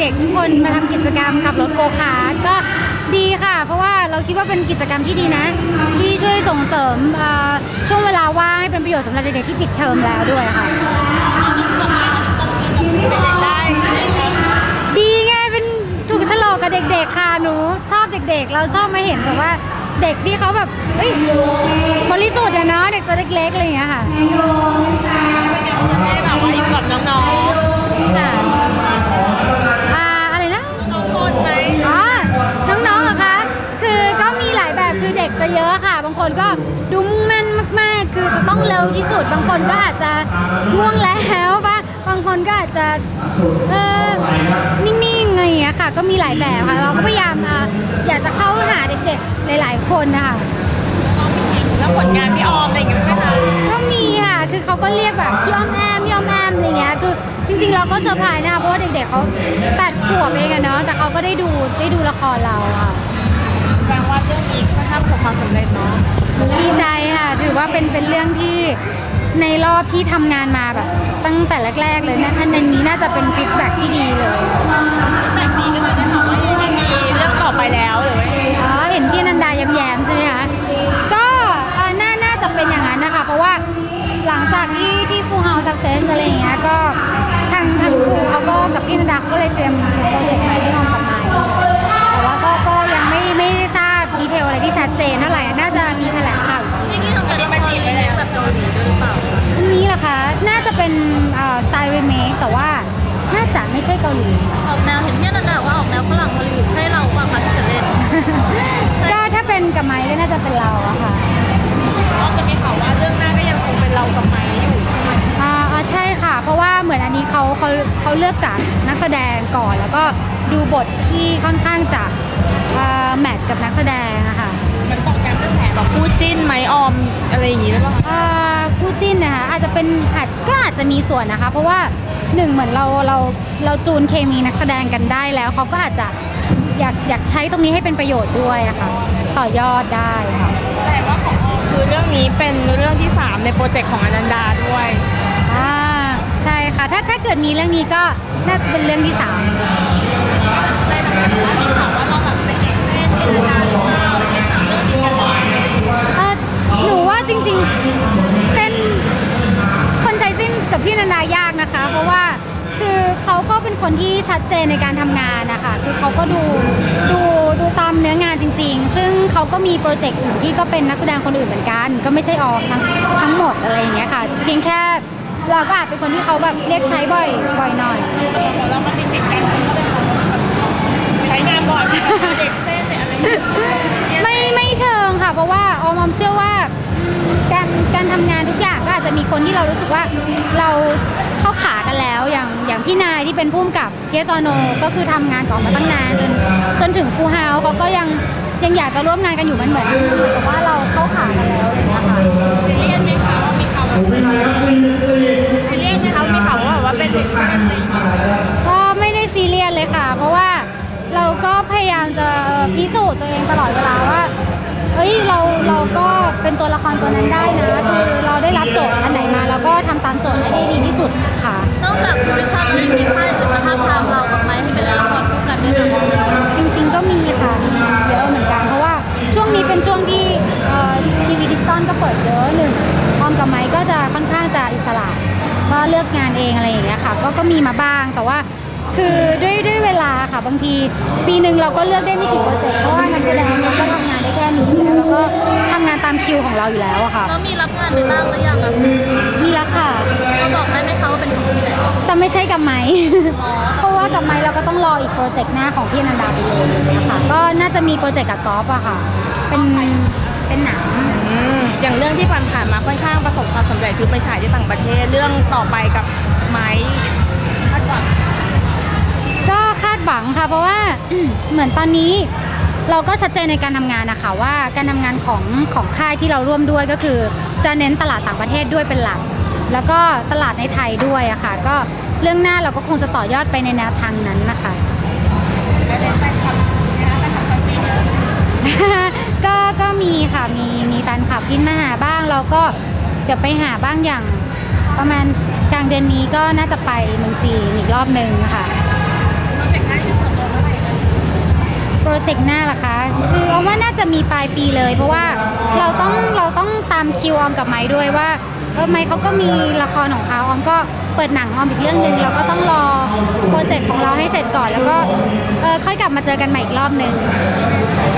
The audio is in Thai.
ห็นเด็กๆทุกคนมาทำกิจกรรมขับรถโกคาร์ทก็ดีค่ะ เพราะว่าเราคิดว่าเป็นกิจกรรมที่ดีนะ ที่ช่วยส่งเสริมเอ่อช่วงเวลาว่างให้เป็นประโยชน์สำหรับเด็กๆที่ปิดเทอมแล้วด้วยค่ะดีไงเป็นถูกโฉลกกับเด็ก ๆ ค่ะหนูชอบเด็ก ๆ เราชอบมาเห็นแบบว่าเด็กที่เขาแบบเอ้ยบริสุทธิ์อะเนาะเด็กตัวเล็กๆอะไรอย่างเงี้ยค่ะได้แบบว่าอยู่กับน้องค่ะ จะเยอะค่ะ บางคนก็ดูมุ่งมั่นมาก ๆ คือจะต้องเร็วที่สุด บางคนก็อาจจะง่วงแล้วบ้างบางคนก็อาจจะเออนิ่งๆอะไรอย่างเงี้ยค่ะ ก็มีหลายแบบค่ะ เราก็พยายามอะอยากจะเข้าหาเด็กๆ หลาย ๆ คนนะคะ แล้วผลงานพี่ออมอะไรอย่างเงี้ยไหมคะก็มีค่ะ คือเขาก็เรียกแบบพี่อ้อมแอมพี่อ้อมแอมอะไรเงี้ย คือจริงๆเราก็เซอร์ไพรส์นะคะเพราะว่าเด็กๆเขาแปดขวบเองอะเนาะ แต่เขาก็ได้ดูได้ดูละครเราค่ะ ว่าเป็นเป็นเรื่องที่ในรอบที่ทำงานมาแบบ ตั้งแต่แรก ๆ เลยนะอันนี้น่าจะเป็นฟีดแบ็กที่ดีเลยแต่ดีก็เลยได้ข่าวว่ายังไม่มีเรื่องต่อไปแล้วหรือว่าอ๋อเห็นพี่อนันดาแย้มๆใช่ไหมคะก็เอ่อน่าน่าจะเป็นอย่างนั้นนะคะ เพราะว่าหลังจากที่ที่ฟูเฮาสักเซสอะไรอย่างเงี้ยก็ทางทางครูเขาก็กับพี่อนันดาเขาก็เลยเตรียมโปรเจกต์ใหม่ให้น้องกับไมค์แต่ว่าก็ก็ยังไม่ไม่ได้ทราบดีเทลอะไรที่ชัดเจนเท่าไหร่น่าจะ จะไม่ใช่เกาหลีออกแนวเห็นพี่อนันดาว่าออกแนวฝรั่งฮอลลีวูดใช่เราป่ะคะที่จะเล่นก็ถ้าเป็นกับไม้ก็น่าจะเป็นเราอะค่ะออมจะมีข่าวว่าเรื่องหน้าก็ยังคงเป็นเรากับไม้อยู่อ่าอ่าใช่ค่ะ เพราะว่าเหมือนอันนี้เขาเขาเขาเลือกจากนักแสดงก่อน แล้วก็ดูบทที่ค่อนข้างจะอ่าแมทกับนักแสดงอะค่ะมันตอกย้ำกระแสแบบคู่จิ้นไหมออมอะไรอย่างงี้หรือเปล่าคะอ่าคู่ จิ้นนะคะอาจจะเป็นอาจก็อาจจะมีส่วนนะคะ เพราะว่าหนึ่งเหมือนเราเราเราจูนเคมีนักแสดงกันได้แล้วเขาก็อาจจะอยากอยากใช้ตรงนี้ให้เป็นประโยชน์ด้วยอะค่ะต่อยอดได้ค่ะแต่ว่าของออมคือเรื่องนี้เป็นเรื่องที่ 3 ในโปรเจกต์ของอนันดาด้วยอ่าใช่ค่ะถ้าถ้าเกิดมีเรื่องนี้ก็น่าจะเป็นเรื่องที่สามได้ทำให้แบบว่ามีข่าวว่าเราแบบเป็นเอกเล่นที่อนันดาหรือเปล่าอะไรเงี้ยเรื่องนี้กันเลยเอ่อหนูว่าจริงๆ กับพี่นันดายากนะคะ เพราะว่าคือเขาก็เป็นคนที่ชัดเจนในการทำงานนะคะคือเขาก็ดูดูดูตามเนื้องานจริง ๆ ซึ่งเขาก็มีโปรเจกต์อื่นที่ก็เป็นนักแสดงคนอื่นเหมือนกัน ก็ไม่ใช่ออมทั้งทั้งหมดอะไรอย่างเงี้ยค่ะ เพียงแค่เราก็อาจเป็นคนที่เขาแบบเรียกใช้บ่อยบ่อยหน่อยแล้วมันมีติดกันใช้งานบ่อยเด็กเส้นเนี่ยอะไรอย่างเงี้ยไม่ไม่เชิงค่ะ เพราะว่าออมอมเชื่อว่าการการทำงานทุกอย่างก็อา จะมีคนที่เรารู้สึกว่าเราเข้าขากันแล้ว อย่างอย่างพี่นายที่เป็นผู้กำกับเกสโนก็คือทำงานก่อนมาตั้งนานจนจนถึงฟูเฮาเขาก็ยังยังอยากจะร่วมงานกันอยู่มันเหมือนแต่ว่าเราเข้าขากันแล้วอะไรอย่างเงี้ยค่ะเรียกไหมคะว่ามีข่าวแบบเรียกไหมคะว่ามีข่าวว่าแบบว่าเป็นเด็กเส้นอะไรอย่างเงี้ยก็ไม่ได้ซีเรียสเลยค่ะ เพราะว่าเราก็พยายามจะพิสูจน์ตัวเองตลอดเวลาว่า ยเราเราก็เป็นตัวละครตัวนั้นได้นะคือเราได้รับโจทย์อันไหนมาเราก็ทำตามโจทย์ให้ได้ดีที่สุดค่ะ นอกจากทูวิชั่นแล้วยังมีค่ายอื่นมาท้าบทามเรากับไม้ให้ไปเล่นละครคู่กันด้วยไหมจริงๆก็มีค่ะมีเยอะเหมือนกัน เพราะว่าช่วงนี้เป็นช่วงที่ทีวีดิจิตอลก็เปิดเยอะหนึ่งออมกับไม้ก็จะค่อนข้างจะอิสระก็เลือกงานเองอะไรอย่างเงี้ยค่ะ ก็ก็มีมาบ้างแต่ว่าคือด้วยด้วยเวลาค่ะบางที ปีหนึ่งเราก็เลือกได้ไม่กี่โปรเจกต์เพราะว่านักแสดงเนี่ยก็ทำงานได้แค่นี้ ตามคิวของเราอยู่แล้วอะค่ะ แล้วมีรับงานไปบ้างหรือยังอะมีแล้วค่ะเราบอกได้ไหมคะว่าเป็นของที่ไหนอ๋อแต่ไม่ใช่กับไม้ เพราะว่ากับไม้เราก็ต้องรออีกโปรเจกต์หน้าของพี่อนันดาไปเลยนะคะก็น่าจะมีโปรเจกต์กับกอล์ฟอะค่ะ เป็น เป็นหนัง อืมอย่างเรื่องที่ผ่านๆมาค่อนข้างประสบความสำเร็จคือไปฉายที่ต่างประเทศเรื่องต่อไปกับไม้คาดหวังก็คาดหวังค่ะ เพราะว่า เหมือนตอนนี้ เราก็ชัดเจนในการทำงานนะคะว่าการทำงานของของค่ายที่เราร่วมด้วยก็คือ จะเน้นตลาดต่างประเทศด้วยเป็นหลัก แล้วก็ตลาดในไทยด้วยอะค่ะก็เรื่องหน้าเราก็คงจะต่อยอดไปในแนวทางนั้นนะคะก็ก็มีค่ะมีมีแฟนคลับพินมาหาบ้างเราก็เดี๋ยวไปหาบ้างอย่างประมาณกลางเดือนนี้ก็น่าจะไปเมืองจีนอีกรอบหนึ่งค่ะนอกจาก โปรเจกต์หน้าล่ะคะ คือออมว่าน่าจะมีปลายปีเลย เพราะว่าเราต้องเราต้องตามคิวออมกับไม้ด้วยว่าเออไม้เขาก็มีละครของเขาออมก็เปิดหนังออมอีกเรื่องหนึ่งเราก็ต้องรอโปรเจกต์ของเราให้เสร็จก่อน แล้วก็เออค่อยกลับมาเจอกันใหม่อีกรอบหนึ่ง